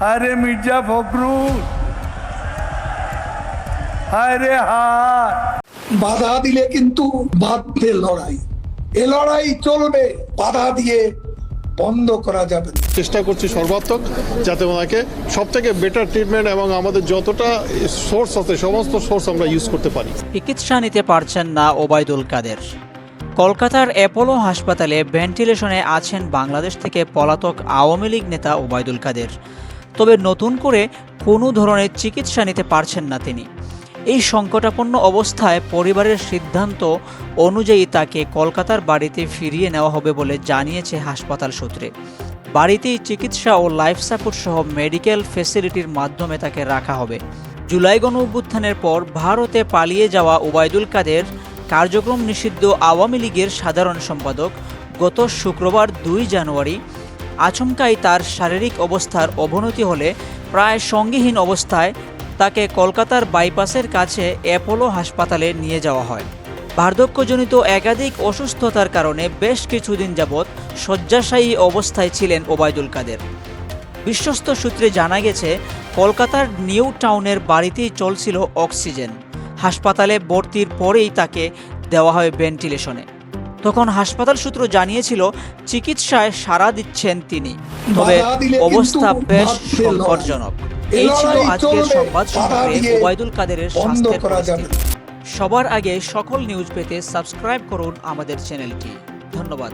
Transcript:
আরে মির্জা ফখরুল। আরে হায়। বাধা দিলে কিন্তু বাধ্যে লড়াই। এ লড়াই চলবে বাধা দিয়ে বন্ধ করা যাবে। চেষ্টা করছি সর্বাত্মক যাতে ওনাকে সব থেকে বেটার ট্রিটমেন্ট এবং আমাদের যতটা সোর্স আছে সমস্ত সোর্স আমরা ইউজ করতে পারি। চিকিৎসা নিতে পারছেন না ওবায়দুল কাদের। কলকাতার অ্যাপোলো হাসপাতালে ভেন্টিলেশনে আছেন বাংলাদেশ থেকে পলাতক আওয়ামী লীগ নেতা ওবায়দুল কাদের। তবে নতুন করে কোনো ধরনের চিকিৎসা নিতে পারছেন না তিনি। এই সংকটাপন্ন অবস্থায় পরিবারের সিদ্ধান্ত অনুযায়ী তাকে কলকাতার বাড়িতে ফিরিয়ে নেওয়া হবে বলে জানিয়েছে হাসপাতাল সূত্রে। বাড়িতেই চিকিৎসা ও লাইফ সাপোর্ট সহ মেডিকেল ফেসিলিটির মাধ্যমে তাকে রাখা হবে। জুলাই গণ অভ্যুত্থানের পর ভারতে পালিয়ে যাওয়া ওবায়দুল কাদের কার্যক্রম নিষিদ্ধ আওয়ামী লীগের সাধারণ সম্পাদক গত শুক্রবার দুই জানুয়ারি আচমকাই তার শারীরিক অবস্থার অবনতি হলে প্রায় সঙ্গীহীন অবস্থায় তাকে কলকাতার বাইপাসের কাছে অ্যাপোলো হাসপাতালে নিয়ে যাওয়া হয়। বার্ধক্যজনিত একাধিক অসুস্থতার কারণে বেশ কিছুদিন যাবৎ শয্যাশায়ী অবস্থায় ছিলেন ওবায়দুল কাদের। বিশ্বস্ত সূত্রে জানা গেছে, কলকাতার নিউ টাউনের বাড়িতেই চলছিল অক্সিজেন। হাসপাতালে ভর্তির পরেই তাকে দেওয়া হয় ভেন্টিলেশনে। তখন হাসপাতাল সূত্র জানিয়েছিল চিকিৎসায় সাড়া দিচ্ছেন তিনি। তবে অবস্থা বেশ সংকটজনক। এই ছিল আজকের সংবাদ সম্পর্কে ওবায়দুল কাদেরের স্বাস্থ্যের পরিস্থিতি। সবার আগে সকল নিউজ পেতে সাবস্ক্রাইব করুন আমাদের চ্যানেলটি। ধন্যবাদ।